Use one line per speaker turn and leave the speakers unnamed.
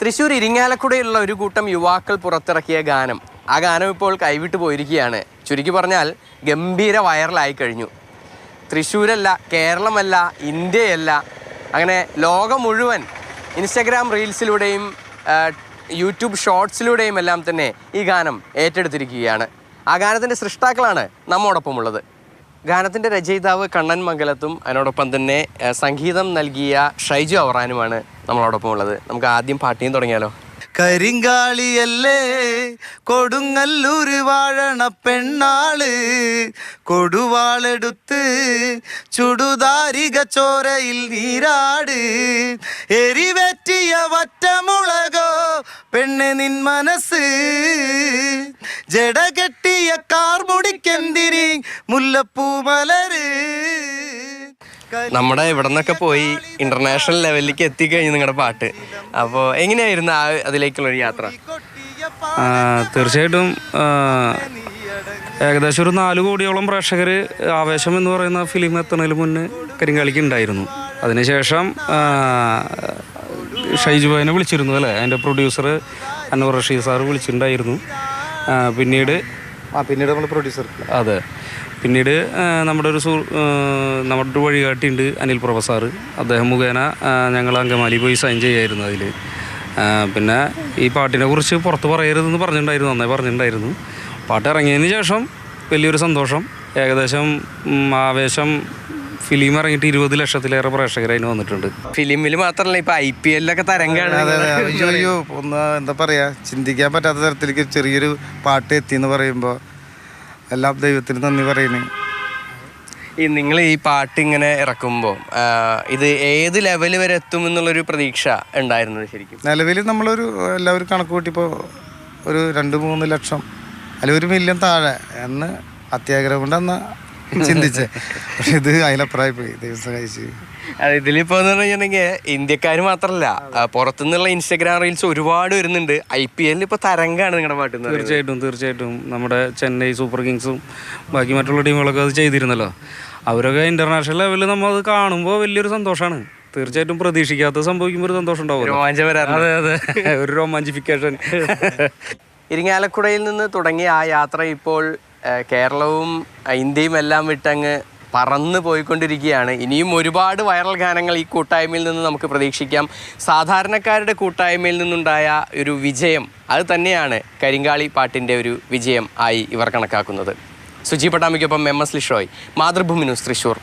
തൃശ്ശൂർ ഇരിങ്ങാലക്കുടയിലുള്ള ഒരു കൂട്ടം യുവാക്കൾ പുറത്തിറക്കിയ ഗാനം. ആ ഗാനം ഇപ്പോൾ കൈവിട്ടു പോയിരിക്കുകയാണ്. ചുരുക്കി പറഞ്ഞാൽ ഗംഭീര വൈറലായി കഴിഞ്ഞു. തൃശ്ശൂരല്ല കേരളമല്ല ഇന്ത്യയല്ല. അങ്ങനെ ലോകം മുഴുവൻ ഇൻസ്റ്റഗ്രാം റീൽസിലൂടെയും യൂട്യൂബ് ഷോർട്സിലൂടെയും എല്ലാം തന്നെ ഈ ഗാനം ഏറ്റെടുത്തിരിക്കുകയാണ്. ആ ഗാനത്തിന്റെ സൃഷ്ടാക്കളാണ് നമ്മോടൊപ്പം ഉള്ളത് ഗാനത്തിന്റെ രചയിതാവ് കണ്ണൻ മംഗലത്തും അതിനോടൊപ്പം തന്നെ സംഗീതം നൽകിയ ഷൈജു അവറാനുമാണ് നമ്മളോടൊപ്പം ഉള്ളത്. നമുക്ക് ആദ്യം പാട്ടിയും തുടങ്ങിയാലോ?
കരിങ്കാളിയല്ലേ കൊടുങ്ങല്ലൂര് വാഴണ പെണ്ണാൾ. കൊടുവാളെടുത്ത് ചുടുദാരിക ചോരയിൽ നീരാട്. എരിവെറ്റിയ വറ്റമുളകോ പെണ്ണ് നിൻ മനസ്സ്. ജട കെട്ടിയ കാർ മുടിക്കെന്തിരി? മുല്ലപ്പൂ മലര്.
നമ്മുടെ ഇവിടെ നിന്നൊക്കെ പോയി ഇന്റർനാഷണൽ ലെവലിലേക്ക് എത്തിക്കഴിഞ്ഞു നിങ്ങളുടെ പാട്ട്. അപ്പോൾ എങ്ങനെയായിരുന്നു ആ അതിലേക്കുള്ള ഒരു യാത്ര?
തീർച്ചയായിട്ടും ഏകദേശം ഒരു നാല് കോടിയോളം പ്രേക്ഷകർ ആവേശം എന്ന് പറയുന്ന ഫിലിം എത്തുന്നതിന് മുന്നേ കരിങ്കാളിക്ക് ഉണ്ടായിരുന്നു. അതിനുശേഷം ഷൈജു ഭവനെ വിളിച്ചിരുന്നു അല്ലേ? അതിന്റെ പ്രൊഡ്യൂസർ അൻവർ റഷീദ് സാറ് വിളിച്ചിട്ടുണ്ടായിരുന്നു. പിന്നീട്
ആ പിന്നീട് നമ്മൾ പ്രൊഡ്യൂസർ
അതെ. പിന്നീട് നമ്മുടെ ഒരു സു നമ്മുടെ ഒരു വഴികാട്ടിയുണ്ട് അനിൽ പ്രഭ സാറ്. അദ്ദേഹം മുഖേന ഞങ്ങൾ അങ്കമാലി പോയി സൈൻ ചെയ്യായിരുന്നു അതിൽ പിന്നെ ഈ പാട്ടിനെ കുറിച്ച് പുറത്ത് പറയരുതെന്ന് പറഞ്ഞിട്ടുണ്ടായിരുന്നു നന്നായി പറഞ്ഞിട്ടുണ്ടായിരുന്നു. പാട്ട് ഇറങ്ങിയതിന് ശേഷം വലിയൊരു സന്തോഷം. ഏകദേശം ആവേശം ഫിലിം ഇറങ്ങിയിട്ട് ഇരുപത് ലക്ഷത്തിലേറെ പ്രേക്ഷകർ അതിന് വന്നിട്ടുണ്ട്.
ഫിലിമിൽ മാത്രമല്ല ഇപ്പൊ ഐ പി എല്ലൊക്കെ
അയ്യോ അയ്യോ ഒന്ന് എന്താ പറയാ ചിന്തിക്കാൻ പറ്റാത്ത തരത്തിലേക്ക് ചെറിയൊരു പാട്ട് എത്തി എന്ന് പറയുമ്പോൾ എല്ലാം ദൈവത്തിന് നന്ദി പറയുന്നു
ഈ നിങ്ങൾ ഈ പാട്ട് ഇങ്ങനെ ഇറക്കുമ്പോൾ ഇത് ഏത് ലെവൽ വരെ എത്തും എന്നുള്ളൊരു പ്രതീക്ഷ ഉണ്ടായിരുന്നത് ശരിക്കും?
നിലവിൽ നമ്മളൊരു എല്ലാവരും കണക്ക് കൂട്ടിപ്പോൾ ഒരു രണ്ട് മൂന്ന് ലക്ഷം അല്ലെങ്കിൽ ഒരു മില്യൺ താഴെ എന്ന് അത്യാഗ്രഹം കൊണ്ട് അന്ന് ചിന്തിച്ചേ. പക്ഷെ ഇത് അതിലപ്പുറമായി പോയി. ദൈവം സഹായിച്ച്.
അത് ഇതിലിപ്പോ എന്ന് പറഞ്ഞിട്ടുണ്ടെങ്കിൽ ഇന്ത്യക്കാർ മാത്രമല്ല പുറത്തുനിന്നുള്ള ഇൻസ്റ്റഗ്രാം റീൽസ് ഒരുപാട് വരുന്നുണ്ട്. ഐ പി എല്ലിൽ ഇപ്പൊ തരംഗാണ് നിങ്ങളുടെ പാട്ട്
തീർച്ചയായിട്ടും തീർച്ചയായിട്ടും. നമ്മുടെ ചെന്നൈ സൂപ്പർ കിങ്സും ബാക്കി മറ്റുള്ള ടീമുകളൊക്കെ അത് ചെയ്തിരുന്നല്ലോ. അവരൊക്കെ ഇന്റർനാഷണൽ ലെവലിൽ നമ്മൾ അത് കാണുമ്പോൾ വലിയൊരു സന്തോഷമാണ് തീർച്ചയായിട്ടും പ്രതീക്ഷിക്കാത്ത സംഭവിക്കുമ്പോൾ ഒരു സന്തോഷം ഉണ്ടാവും. അതെ അതെ. ഒരു റൊമാന്റിഫിക്കേഷൻ
ഇരിങ്ങാലക്കുടയിൽ നിന്ന് തുടങ്ങിയ ആ യാത്ര ഇപ്പോൾ കേരളവും ഇന്ത്യയും എല്ലാം വിട്ടങ്ങ് പറന്ന് പോയിക്കൊണ്ടിരിക്കുകയാണ്. ഇനിയും ഒരുപാട് വൈറൽ ഗാനങ്ങൾ ഈ കൂട്ടായ്മയിൽ നിന്ന് നമുക്ക് പ്രതീക്ഷിക്കാം. സാധാരണക്കാരുടെ കൂട്ടായ്മയിൽ നിന്നുണ്ടായ ഒരു വിജയം അത് തന്നെയാണ് കരിങ്കാളി പാട്ടിന്റെ ഒരു വിജയം ആയി ഇവർ കണക്കാക്കുന്നത്. Suji പട്ടാമിക്കൊപ്പം M S Lishoy. Mathrubhumi news Thrissur